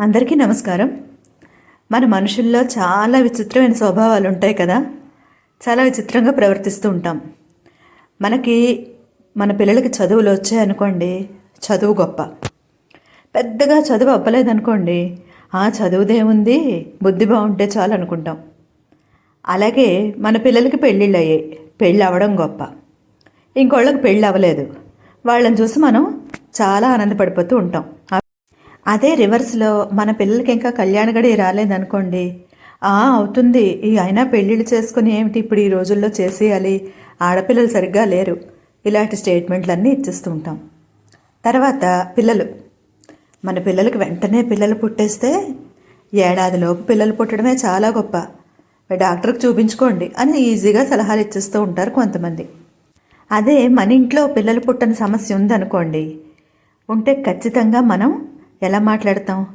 అందరికీ నమస్కారం. మన మనుషుల్లో చాలా విచిత్రమైన స్వభావాలు ఉంటాయి కదా? చాలా విచిత్రంగా ప్రవర్తిస్తూ ఉంటాం. మనకి మన పిల్లలకి చదువులు వచ్చాయనుకోండి చదువు గొప్ప. పెద్దగా చదువు అవ్వలేదనుకోండి ఆ చదువుదేముంది? బుద్ధి బాగుంటే చాలు అనుకుంటాం. అలాగే మన పిల్లలకి పెళ్ళిళ్ళు అయ్యాయి పెళ్ళి అవ్వడం గొప్ప. ఇంకోళ్ళకి పెళ్ళి అవ్వలేదు వాళ్ళని చూసి మనం చాలా ఆనందపడిపోతూ ఉంటాం. అదే రివర్స్లో మన పిల్లలకి ఇంకా కళ్యాణ గడి రాలేదనుకోండి. ఆ అవుతుంది. ఈ అయినా పెళ్ళిళ్ళు చేసుకుని ఏమిటి ఇప్పుడు ఈ రోజుల్లో చేసేయాలి? ఆడపిల్లలు సరిగ్గా లేరు. ఇలాంటి స్టేట్మెంట్లన్నీ ఇచ్చేస్తూ ఉంటాం. తర్వాత పిల్లలు. మన పిల్లలకి వెంటనే పిల్లలు పుట్టేస్తే ఏడాదిలోపు పిల్లలు పుట్టడమే చాలా గొప్ప. డాక్టర్కి చూపించుకోండి అని ఈజీగా సలహాలు ఇచ్చేస్తూ ఉంటారు కొంతమంది. అదే మన ఇంట్లో పిల్లలు పుట్టని సమస్య ఉందనుకోండి. ఉంటే ఖచ్చితంగా మనం ఎలా మాట్లాడతాం?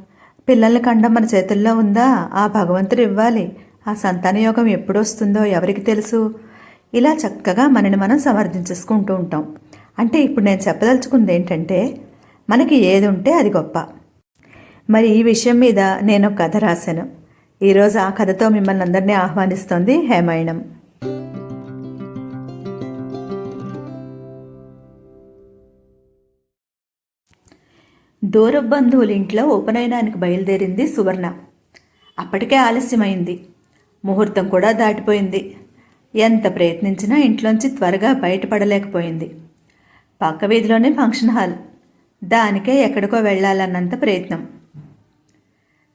పిల్లల కండం మన చేతుల్లో ఉందా? ఆ భగవంతుడు ఇవ్వాలి. ఆ సంతాన యోగం ఎప్పుడు వస్తుందో ఎవరికి తెలుసు? ఇలా చక్కగా మనని మనం సమర్థించేసుకుంటూ ఉంటాం. అంటే ఇప్పుడు నేను చెప్పదలుచుకుంది ఏంటంటే మనకి ఏది ఉంటే అది గొప్ప. మరి ఈ విషయం మీద నేను ఒక కథ రాశాను. ఈరోజు ఆ కథతో మిమ్మల్ని అందరినీ ఆహ్వానిస్తోంది హేమాయణం. దూర బంధువుల ఇంట్లో ఉపనయనానికి బయలుదేరింది సువర్ణ. అప్పటికే ఆలస్యమైంది. ముహూర్తం కూడా దాటిపోయింది. ఎంత ప్రయత్నించినా ఇంట్లోంచి త్వరగా బయటపడలేకపోయింది. పక్క వీధిలోనే ఫంక్షన్ హాల్. దానికే ఎక్కడికో వెళ్ళాలన్నంత ప్రయత్నం.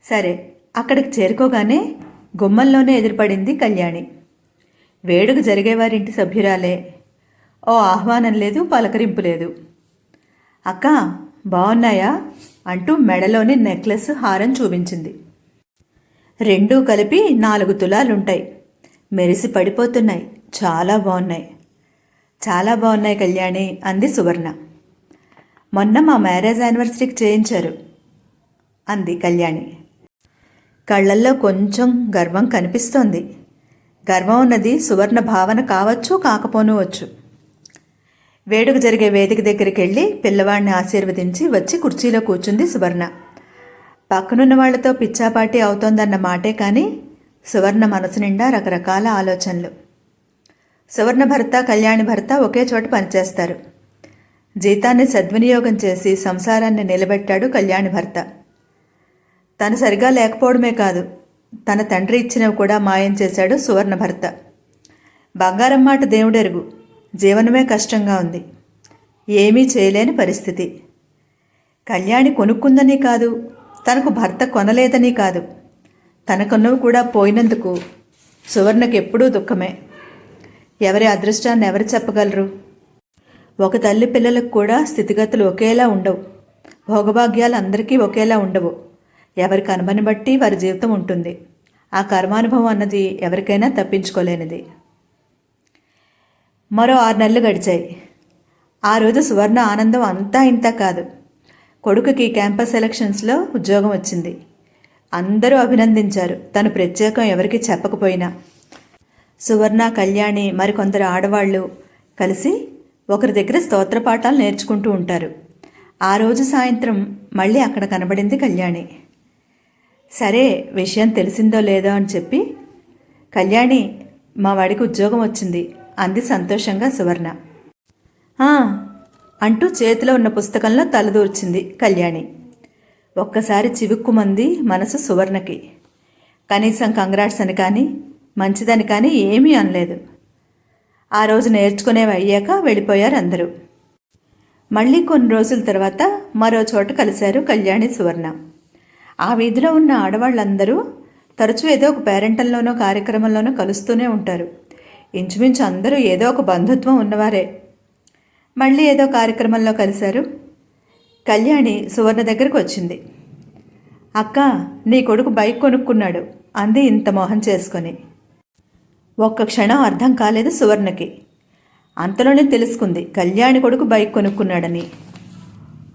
సరే అక్కడికి చేరుకోగానే గుమ్మంలోనే ఎదురుపడింది కళ్యాణి. వేడుక జరిగేవారింటి సభ్యురాలే. ఓ ఆహ్వానం లేదు పలకరింపు లేదు. అక్క బాగున్నాయా అంటూ మెడలోని నెక్లెస్ హారం చూపించింది. రెండూ కలిపి నాలుగు తులాలుంటాయి. మెరిసి పడిపోతున్నాయి. చాలా బాగున్నాయి చాలా బాగున్నాయి కళ్యాణి అంది సువర్ణ. మొన్న మా మ్యారేజ్ యానివర్సరీకి చేయించారు అంది కళ్యాణి. కళ్ళల్లో కొంచెం గర్వం కనిపిస్తోంది. గర్వం ఉన్నది సువర్ణ భావన కావచ్చు కాకపోనవచ్చు వేడుక జరిగే వేదిక దగ్గరికి వెళ్ళి పిల్లవాడిని ఆశీర్వదించి వచ్చి కుర్చీలో కూర్చుంది సువర్ణ. పక్కనున్న వాళ్ళతో పిచ్చాపాటి అవుతోందన్న మాటే కానీ సువర్ణ మనసు నిండా రకరకాల ఆలోచనలు. సువర్ణ భర్త కళ్యాణి భర్త ఒకే చోట పనిచేస్తారు. జీతాన్ని సద్వినియోగం చేసి సంసారాన్ని నిలబెట్టాడు కళ్యాణి భర్త. తను సరిగా లేకపోవడమే కాదు తన తండ్రి ఇచ్చినవి కూడా మాయం చేశాడు సువర్ణ భర్త. బంగారం మాట దేవుడెరుగు. జీవనమే కష్టంగా ఉంది. ఏమీ చేయలేని పరిస్థితి. కళ్యాణి కొనుక్కుందని కాదు తనకు భర్త కొనలేదని కాదు. తనకున్నవి కూడా పోయినందుకు సువర్ణకి ఎప్పుడూ దుఃఖమే. ఎవరి అదృష్టాన్ని ఎవరు చెప్పగలరు? ఒక తల్లి పిల్లలకు కూడా స్థితిగతులు ఒకేలా ఉండవు. భోగభాగ్యాలు అందరికీ ఒకేలా ఉండవు. ఎవరి కర్మని బట్టి వారి జీవితం ఉంటుంది. ఆ కర్మానుభవం అన్నది ఎవరికైనా తప్పించుకోలేనిది. మరో ఆరు నెలలు గడిచాయి. ఆ రోజు సువర్ణ ఆనందం అంతా ఇంత కాదు. కొడుకుకి క్యాంపస్ ఎలక్షన్స్లో ఉద్యోగం వచ్చింది. అందరూ అభినందించారు. తను ప్రత్యేకం ఎవరికి చెప్పకపోయినా. సువర్ణ కళ్యాణి మరికొందరు ఆడవాళ్ళు కలిసి ఒకరి దగ్గర స్తోత్ర పాఠాలు నేర్చుకుంటూ ఉంటారు. ఆ రోజు సాయంత్రం మళ్ళీ అక్కడ కనబడింది కళ్యాణి. సరే విషయం తెలిసిందో లేదో అని చెప్పి కళ్యాణి మా వాడికి ఉద్యోగం వచ్చింది. అంది సంతోషంగా సువర్ణ. అంటూ చేతిలో ఉన్న పుస్తకంలో తలదూర్చింది కళ్యాణి. ఒక్కసారి చివుక్కుమంది మనసు సువర్ణకి. కనీసం కంగ్రాట్స్ అని కానీ మంచిదని కానీ ఏమీ అనలేదు. ఆ రోజు నేర్చుకునేవి అయ్యాక వెళ్ళిపోయారు అందరూ. మళ్ళీ కొన్ని రోజుల తర్వాత మరో చోట కలిశారు కళ్యాణి సువర్ణ. ఆ వీధిలో ఉన్న ఆడవాళ్ళందరూ తరచూ ఏదో ఒక పేరెంటల్లోనో కార్యక్రమంలోనో కలుస్తూనే ఉంటారు. ఇంచుమించు అందరూ ఏదో ఒక బంధుత్వం ఉన్నవారే. మళ్ళీ ఏదో కార్యక్రమంలో కలిశారు. కళ్యాణి సువర్ణ దగ్గరకు వచ్చింది. అక్క నీ కొడుకు బైక్ కొనుక్కున్నాడు. అంది ఇంత మోహం చేసుకొని. ఒక్క క్షణం అర్థం కాలేదు సువర్ణకి. అంతలోనే తెలుసుకుంది కళ్యాణి కొడుకు బైక్ కొనుక్కున్నాడని.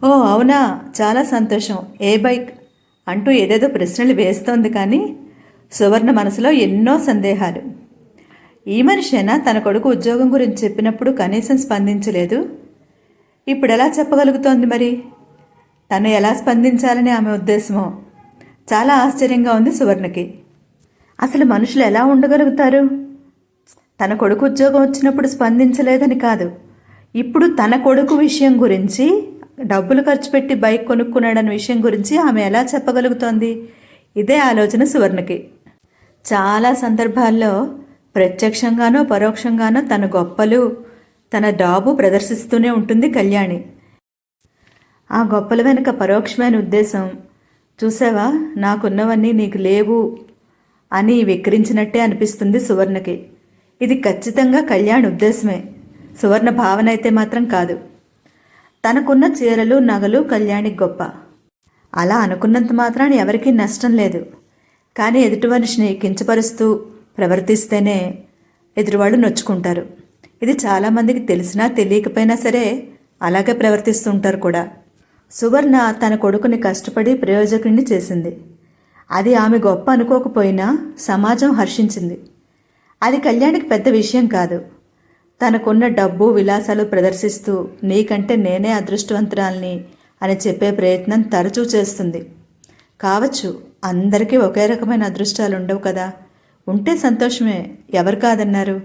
ఓ అవునా? చాలా సంతోషం. ఏ బైక్? అంటూ ఏదేదో ప్రశ్నలు వేస్తోంది కానీ సువర్ణ మనసులో ఎన్నో సందేహాలు. ఈ మనిషేనా తన కొడుకు ఉద్యోగం గురించి చెప్పినప్పుడు కనీసం స్పందించలేదు? ఇప్పుడు ఎలా చెప్పగలుగుతోంది మరి? తను ఎలా స్పందించాలని ఆమె ఉద్దేశమో చాలా ఆశ్చర్యంగా ఉంది సువర్ణకి. అసలు మనుషులు ఎలా ఉండగలుగుతారు? తన కొడుకు ఉద్యోగం వచ్చినప్పుడు స్పందించలేదని కాదు. ఇప్పుడు తన కొడుకు విషయం గురించి డబ్బులు ఖర్చు పెట్టి బైక్ కొనుక్కున్నాడన్న విషయం గురించి ఆమె ఎలా చెప్పగలుగుతోంది? ఇదే ఆలోచన సువర్ణకి. చాలా సందర్భాల్లో ప్రత్యక్షంగానో పరోక్షంగానో తన గొప్పలు తన డాబు ప్రదర్శిస్తూనే ఉంటుంది కళ్యాణి. ఆ గొప్పల వెనుక పరోక్షమైన ఉద్దేశం చూసావా? నాకున్నవన్నీ నీకు లేవు అని విక్రించినట్టే అనిపిస్తుంది సువర్ణకి. ఇది ఖచ్చితంగా కళ్యాణ్ ఉద్దేశమే. సువర్ణ భావన అయితే మాత్రం కాదు. తనకున్న చీరలు నగలు కళ్యాణికి గొప్ప. అలా అనుకున్నంత మాత్రాన్ని ఎవరికీ నష్టం లేదు. కానీ ఎదుటి మనిషిని కించపరుస్తూ ప్రవర్తిస్తేనే ఎదురువాళ్ళు నొచ్చుకుంటారు. ఇది చాలామందికి తెలిసినా తెలియకపోయినా సరే అలాగే ప్రవర్తిస్తుంటారు కూడా. సువర్ణ తన కొడుకుని కష్టపడి ప్రయోజకుడిని చేసింది. అది ఆమె గొప్ప అనుకోకపోయినా సమాజం హర్షించింది. అది కళ్యాణికి పెద్ద విషయం కాదు. తనకున్న డబ్బు విలాసాలు ప్రదర్శిస్తూ నీకంటే నేనే అదృష్టవంతురాల్ని అని చెప్పే ప్రయత్నం తరచూ చేస్తుంది. కావచ్చు అందరికీ ఒకే రకమైన అదృష్టాలు ఉండవు కదా. ఉంటే సంతోషమే. ఎవరు కాదన్నారు?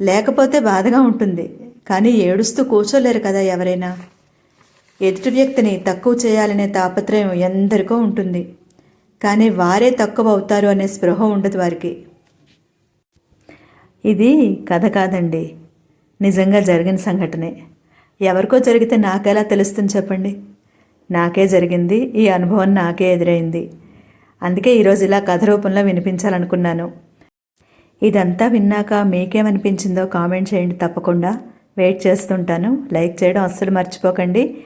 లేకపోతే బాధగా ఉంటుంది. కానీ ఏడుస్తూ కూర్చోలేరు కదా ఎవరైనా. ఎదుటి వ్యక్తిని తక్కువ చేయాలనే తాపత్రయం ఎందరికో ఉంటుంది. కానీ వారే తక్కువ అవుతారు అనే స్పృహ ఉండదు వారికి. ఇది కథ కాదండి. నిజంగా జరిగిన సంఘటనే. ఎవరికో జరిగితే నాకెలా తెలుస్తుంది చెప్పండి? నాకే జరిగింది. ఈ అనుభవం నాకే ఎదురైంది. అందుకే ఈరోజు ఇలా కథ రూపంలో వినిపించాలనుకున్నాను. ఇదంతా విన్నాక మీకేమనిపించిందో కామెంట్ చేయండి తప్పకుండా. వెయిట్ చేస్తుంటాను. లైక్ చేయడం అస్సలు మర్చిపోకండి.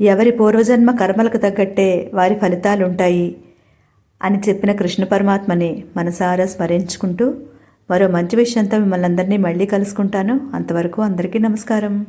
ఎవరి పూర్వజన్మ కర్మలకు తగ్గట్టే వారి ఫలితాలు ఉంటాయి అని చెప్పిన కృష్ణ పరమాత్మని మనసారా స్మరించుకుంటూ మరో మంచి విషయంతో మిమ్మల్ని అందరినీ మళ్ళీ కలుసుకుంటాను. అంతవరకు అందరికీ నమస్కారం.